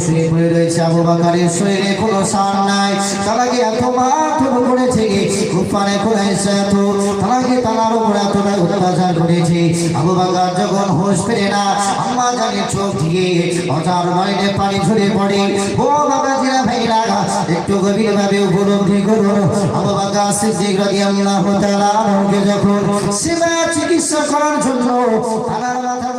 বেহুশ হয়ে রয়েছে আবু বকরের শরীরে কোনো সার নাই। তারাকে এত মাথা করেছে পারে করেছে এত তারাকে তার উপর এতটা অত্যাচার করেছে। আবু বকর যখন হোশ ফেরে না, আম্মা জানে চোখ দিয়ে অজার নয়নে পানি ঝরে পড়ে। ও বাবা জিরা ভাইরা, একটু গভীর ভাবে উপলব্ধি করুন। আবু বকর সিদ্দিক রাদিয়াল্লাহু তাআলা যখন সেবা চিকিৎসা করার জন্য তার